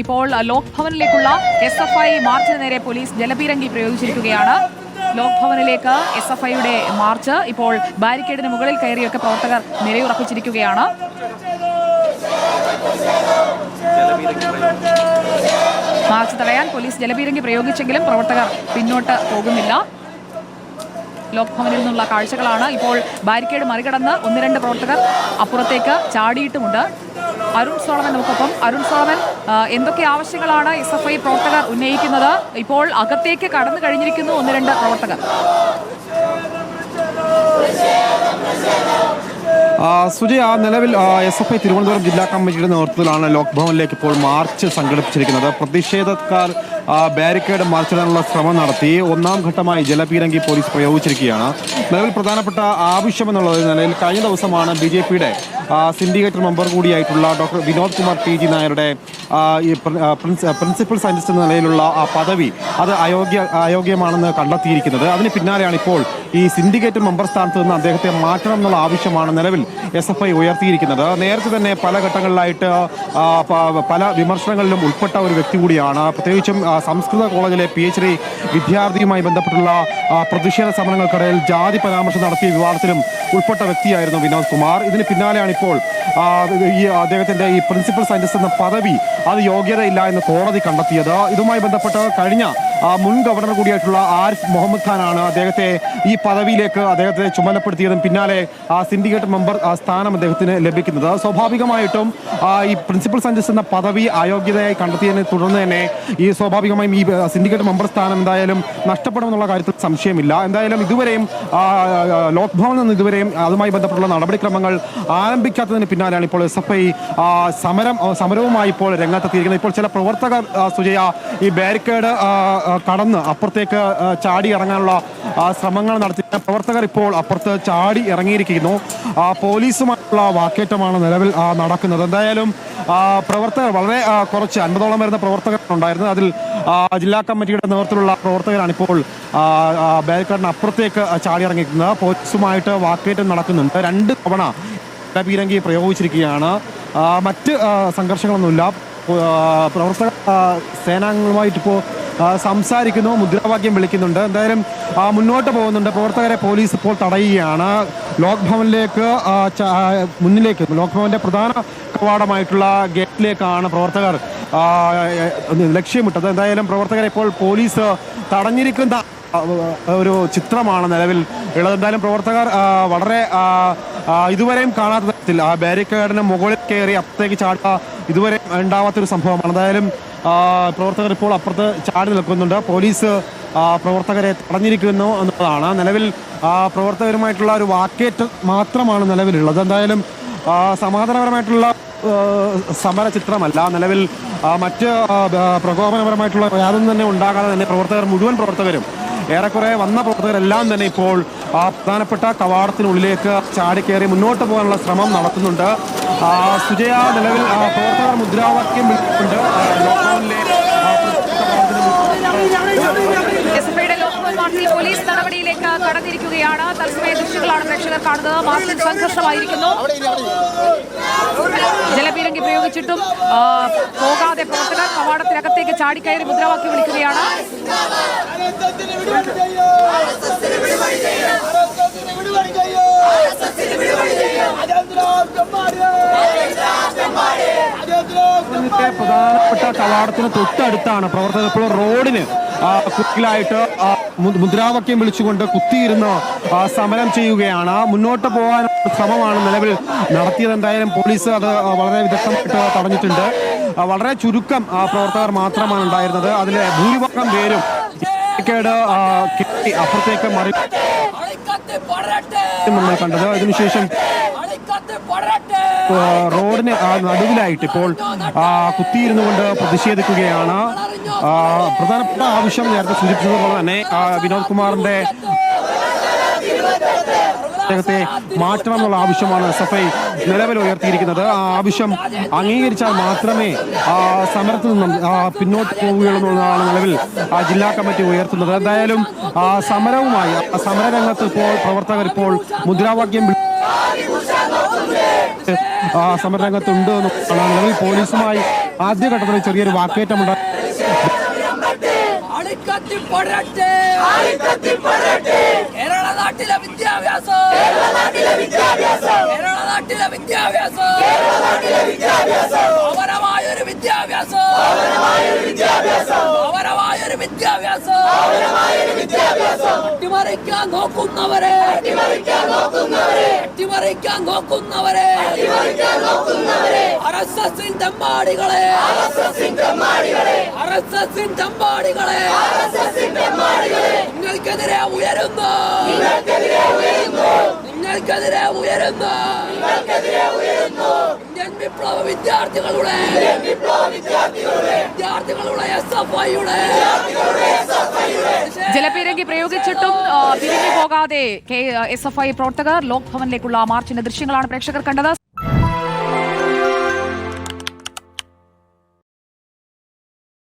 ഇപ്പോൾ ലോക് ഭവനിലേക്കുള്ള S F I മാർച്ചിന് നേരെ പോലീസ് ജലപീരങ്കി പ്രയോഗിച്ചിരിക്കുകയാണ്. ലോക് ഭവനിലേക്ക് എസ് എഫ് ഐയുടെ മാർച്ച് ഇപ്പോൾ ബാരിക്കേഡിന് മുകളിൽ കയറിയൊക്കെ പ്രവർത്തകർ നിലയുറപ്പിച്ചിരിക്കുകയാണ്. മാർച്ച് തടയാൻ പോലീസ് ജലപീരങ്കി പ്രയോഗിച്ചെങ്കിലും പ്രവർത്തകർ പിന്നോട്ട് പോകുന്നില്ല. ലോക് ഭവനിൽ നിന്നുള്ള കാഴ്ചകളാണ് ഇപ്പോൾ ബാരിക്കേഡ് മറികടന്ന് ഒന്ന് രണ്ട് പ്രവർത്തകർ അപ്പുറത്തേക്ക് ചാടിയിട്ടുമുണ്ട്. അരുൺ സോളമൻ നമുക്കൊപ്പം. അരുൺ സോളമൻ എന്തൊക്കെ ആവശ്യങ്ങളാണ് എസ് എഫ് ഐ പ്രവർത്തകർ ഉന്നയിക്കുന്നത്? ഇപ്പോൾ അകത്തേക്ക് കടന്നു കഴിഞ്ഞിരിക്കുന്നു. ഒന്ന് രണ്ട് പ്രവർത്തകർ. സുജി ആ നിലവിൽ എസ് എഫ് ഐ തിരുവനന്തപുരം ജില്ലാ കമ്മിറ്റിയുടെ നേതൃത്വത്തിലാണ് ലോക്ഭവനിലേക്ക് ഇപ്പോൾ മാർച്ച് സംഘടിപ്പിച്ചിരിക്കുന്നത്. പ്രതിഷേധക്കാർ ബാരിക്കേഡ് മറിച്ചിടാനുള്ള ശ്രമം നടത്തി ഒന്നാം ഘട്ടമായി ജലപീരങ്കി പോലീസ് പ്രയോഗിച്ചിരിക്കുകയാണ്. നിലവിൽ പ്രധാനപ്പെട്ട ആവശ്യമെന്നുള്ളത് നിലയിൽ കഴിഞ്ഞ ദിവസമാണ് ബി ജെ പിയുടെ syndicate member കൂടിയായിട്ടുള്ള doctor Vinod Kumar P G നായരുടെ ഈ പ്രിൻസിപ്പൽ സയന്റിസ്റ്റ് എന്ന നിലയിലുള്ള ആ പദവി അത് അയോഗ്യ അയോഗ്യമാണെന്ന് കണ്ടെത്തിയിരിക്കുന്നത്. അതിന് പിന്നാലെയാണ് ഇപ്പോൾ ഈ സിൻഡിക്കേറ്റ് മെമ്പർ സ്ഥാനത്ത് നിന്ന് അദ്ദേഹത്തെ മാറ്റണം എന്നുള്ള ആവശ്യമാണ് നിലവിൽ എസ് എഫ് ഐ ഉയർത്തിയിരിക്കുന്നത്. നേരത്തെ തന്നെ പല ഘട്ടങ്ങളിലായിട്ട് പല വിമർശനങ്ങളിലും ഉൾപ്പെട്ട ഒരു വ്യക്തി കൂടിയാണ്. പ്രത്യേകിച്ചും സംസ്കൃത കോളേജിലെ പി എച്ച് ഡി വിദ്യാർത്ഥിയുമായി ബന്ധപ്പെട്ടുള്ള പ്രതിഷേധ സമരങ്ങൾക്കിടയിൽ ജാതി പരാമർശം നടത്തിയ വിവാദത്തിലും ഉൾപ്പെട്ട വ്യക്തിയായിരുന്നു വിനോദ് കുമാർ. ഇതിന് പിന്നാലെയാണ് ഇപ്പോൾ ഈ അദ്ദേഹത്തിന്റെ ഈ പ്രിൻസിപ്പൽ സയന്റിസ്റ്റ് എന്ന പദവി അത് യോഗ്യതയില്ല എന്ന് കോടതി കണ്ടെത്തിയത്. ഇതുമായി ബന്ധപ്പെട്ട് കഴിഞ്ഞ മുൻ ഗവർണർ കൂടിയായിട്ടുള്ള ആരിഫ് മുഹമ്മദ് ഖാനാണ് അദ്ദേഹത്തെ ഈ പദവിയിലേക്ക് അദ്ദേഹത്തെ ചുമതലപ്പെടുത്തിയതും പിന്നാലെ ആ സിൻഡിക്കേറ്റ് മെമ്പർ സ്ഥാനം അദ്ദേഹത്തിന് ലഭിക്കുന്നത്. സ്വാഭാവികമായിട്ടും ഈ പ്രിൻസിപ്പൽ സയന്റിസ്റ്റ് എന്ന പദവി അയോഗ്യതയായി കണ്ടെത്തിയതിനെ തുടർന്ന് തന്നെ ഈ സ്വാഭാവികമായും ഈ സിൻഡിക്കേറ്റ് മെമ്പർ സ്ഥാനം എന്തായാലും നഷ്ടപ്പെടുമെന്നുള്ള കാര്യത്തിൽ സംശയമില്ല. എന്തായാലും ഇതുവരെയും ലോക് ഭവനിൽ നിന്ന് ഇതുവരെയും അതുമായി ബന്ധപ്പെട്ടുള്ള നടപടിക്രമങ്ങൾ ആരംഭിക്കാത്തതിന് പിന്നാലെയാണ് ഇപ്പോൾ എസ് എഫ് ഐ സമരം സമരവുമായി ഇപ്പോൾ രംഗത്തെത്തിയിരിക്കുന്നത് ഇപ്പോൾ ചില പ്രവർത്തകർ സുജയ ഈ ബാരിക്കേഡ് കടന്ന് അപ്പുറത്തേക്ക് ചാടി ഇറങ്ങാനുള്ള ശ്രമങ്ങൾ നടത്തി. പ്രവർത്തകർ ഇപ്പോൾ അപ്പുറത്ത് ചാടി ഇറങ്ങിയിരിക്കുന്നു. പോലീസുമായിട്ടുള്ള വാക്കേറ്റമാണ് നിലവിൽ നടക്കുന്നത്. എന്തായാലും പ്രവർത്തകർ വളരെ കുറച്ച് അൻപതോളം വരുന്ന പ്രവർത്തകർ ഉണ്ടായിരുന്നു. അതിൽ ജില്ലാ കമ്മിറ്റിയുടെ നേതൃത്വത്തിലുള്ള പ്രവർത്തകരാണ് ഇപ്പോൾ ബാരിക്കേഡിന് അപ്പുറത്തേക്ക് ചാടി ഇറങ്ങിയിരിക്കുന്നത്. പോലീസുമായിട്ട് വാക്കേറ്റം നടക്കുന്നുണ്ട്. രണ്ട് തവണ പീരങ്കി പ്രയോഗിച്ചിരിക്കുകയാണ്. മറ്റ് സംഘർഷങ്ങളൊന്നുമില്ല. പ്രവർത്തക ആ, സേനാംഗങ്ങളുമായിട്ട് ഇപ്പോൾ സംസാരിക്കുന്നു മുദ്രാവാക്യം വിളിക്കുന്നുണ്ട്. എന്തായാലും മുന്നോട്ട് പോകുന്നുണ്ട്. പ്രവർത്തകരെ പോലീസ് ഇപ്പോൾ തടയുകയാണ്. ലോക് ഭവനിലേക്ക് ആ, മുന്നിലേക്ക് ലോക് ഭവന്റെ പ്രധാന കവാടമായിട്ടുള്ള ഗേറ്റിലേക്കാണ് പ്രവർത്തകർ ലക്ഷ്യമിട്ടത്. എന്തായാലും പ്രവർത്തകരെ ഇപ്പോൾ പോലീസ് തടഞ്ഞിരിക്കുന്ന ഒരു ചിത്രമാണ് നിലവിൽ ഉള്ളത്. എന്തായാലും പ്രവർത്തകർ വളരെ ഇതുവരെയും കാണാത്ത തരത്തിൽ ആ ബാരിക്കേഡിന് മുകളിൽ കയറി അപ്പുറത്തേക്ക് ചാടുക ഇതുവരെ ഉണ്ടാവാത്തൊരു സംഭവമാണ്. എന്തായാലും പ്രവർത്തകർ ഇപ്പോൾ അപ്പുറത്ത് ചാടി നിൽക്കുന്നുണ്ട്. പോലീസ് പ്രവർത്തകരെ തടഞ്ഞിരിക്കുന്നു എന്നുള്ളതാണ്. നിലവിൽ പ്രവർത്തകരുമായിട്ടുള്ള ഒരു വാക്കേറ്റ് മാത്രമാണ് നിലവിലുള്ളത്. എന്തായാലും സമാധാനപരമായിട്ടുള്ള സമര ചിത്രമല്ല നിലവിൽ മറ്റ് പ്രകോപനപരമായിട്ടുള്ള യാതൊന്നും തന്നെ ഉണ്ടാകാതെ തന്നെ പ്രവർത്തകർ മുഴുവൻ പ്രവർത്തകരും ഏറെക്കുറെ വന്ന പ്രവർത്തകരെല്ലാം തന്നെ ഇപ്പോൾ ആ പ്രധാനപ്പെട്ട കവാടത്തിനുള്ളിലേക്ക് ചാടിക്കയറി മുന്നോട്ട് പോകാനുള്ള ശ്രമം നടത്തുന്നുണ്ട്. സുജയ നിലവിൽ പ്രവർത്തകർ മുദ്രാവാക്യം വിളിച്ചിട്ടുണ്ട് ലോക്ക്ഡൌണിലെ ആ, കവാടത്തിന് എസ് എഫ് മാർച്ചിൽ പോലീസ് നടപടിയിലേക്ക് കടന്നിരിക്കുകയാണ്. തത്സമയ ദൃശ്യങ്ങളാണ് പ്രേക്ഷകർ കാണുന്നത്. മാർച്ചിൽ സംഘർഷമായിരിക്കുന്നു. ജലപീരങ്കി പ്രയോഗിച്ചിട്ടും പോകാതെ പ്രവർത്തകർ കവാടത്തിനകത്തേക്ക് ചാടിക്കയറി മുദ്രാവാക്യം വിളിക്കുകയാണ്. പ്രധാനപ്പെട്ട കവാടത്തിന് തൊട്ടടുത്താണ് പ്രവർത്തകർ ഇപ്പോൾ റോഡിന് കുക്കിലായിട്ട് മുദ്രാവാക്യം വിളിച്ചുകൊണ്ട് കുത്തിയിരുന്ന് സമരം ചെയ്യുകയാണ്. മുന്നോട്ട് പോകാൻ ശ്രമമാണ് നിലവിൽ നടത്തിയത്. എന്തായാലും പോലീസ് അത് വളരെ വിദഗ്ധമായിട്ട് തടഞ്ഞിട്ടുണ്ട്. വളരെ ചുരുക്കം ആ, പ്രവർത്തകർ മാത്രമാണ് ഉണ്ടായിരുന്നത്. അതിൽ ഭൂരിഭാഗം പേരും അപ്പുറത്തേക്ക് മറി നമ്മൾ കണ്ടത്. അതിനുശേഷം റോഡിന് നടുവിലായിട്ട് ഇപ്പോൾ കുത്തിയിരുന്നു കൊണ്ട് പ്രതിഷേധിക്കുകയാണ്. പ്രധാനപ്പെട്ട ആവശ്യം നേരത്തെ സൂചിപ്പിച്ചതുപോലെ തന്നെ വിനോദ് കുമാറിന്റെ അദ്ദേഹത്തെ മാറ്റണം എന്നുള്ള ആവശ്യമാണ് എസ് എഫ് ഐ നിലവിൽ ഉയർത്തിയിരിക്കുന്നത്. ആ ആവശ്യം അംഗീകരിച്ചാൽ മാത്രമേ ആ സമരത്തിൽ നിന്നും പിന്നോട്ട് പോവുകയുള്ളൂ എന്നുള്ളതാണ് നിലവിൽ ആ ജില്ലാ കമ്മിറ്റി ഉയർത്തുന്നത്. എന്തായാലും ആ സമരവുമായി ആ സമരരംഗത്ത് ഇപ്പോൾ പ്രവർത്തകർ ഇപ്പോൾ മുദ്രാവാക്യം സമരരംഗത്തുണ്ട് എന്നുള്ളതാണ് നിലവിൽ പോലീസുമായി ആദ്യഘട്ടത്തിൽ ചെറിയൊരു വാക്കേറ്റമുണ്ട് ആളിക്കത്തി പടരട്ടെ ആളിക്കത്തി പടരട്ടെ കേരള നാട്ടിലെ വിദ്യാഭ്യാസം. കേരള നാട്ടിലെ വിദ്യാഭ്യാസം. കേരള നാട്ടിലെ വിദ്യാഭ്യാസം. കേരള നാട്ടിലെ വിദ്യാഭ്യാസം. അവരമായൊരു വിദ്യാഭ്യാസം. പൗരമായൊരു വിദ്യാഭ്യാസം. വിദ്യാഭ്യാസം വിദ്യാഭ്യാസം. അട്ടിമറിക്കാൻ നോക്കുന്നവരെ. അട്ടിമറിക്കാൻ നോക്കുന്നവരെ. അട്ടിമറിക്കാൻ നോക്കുന്നവരെ. അട്ടിമറിക്കാൻ നോക്കുന്നവരെ. ആർ എസ് എസിൻ തെമ്മാടികളെ. ആർ എസ് എസിൻ തെമ്മാടികളെ. ആർ എസ് എസിൻ തെമ്മാടികളെ. ആർ എസ് എസിൻ തെമ്മാടികളെ. നിങ്ങൾക്കെതിരെ ഉയരുന്നു. നിങ്ങൾക്കെതിരെ ഉയരുന്നു. നിങ്ങൾക്കെതിരെ ഉയരുന്നു. ഇന്ത്യൻ വിപ്ലവ വിദ്യാർത്ഥികളുടെ. വിപ്ലവ വിദ്യാർത്ഥികളുടെ. വിദ്യാർത്ഥികളുടെ എസ് എഫ് ഐയുടെ. ജലപീരങ്കി പ്രയോഗിച്ചിട്ടും പിരിഞ്ഞു പോകാതെ കെ എസ് എഫ് ഐ പ്രവർത്തകർ ലോക്ഭവനിലേക്കുള്ള മാർച്ചിന്റെ ദൃശ്യങ്ങളാണ് പ്രേക്ഷകർ കണ്ടത്.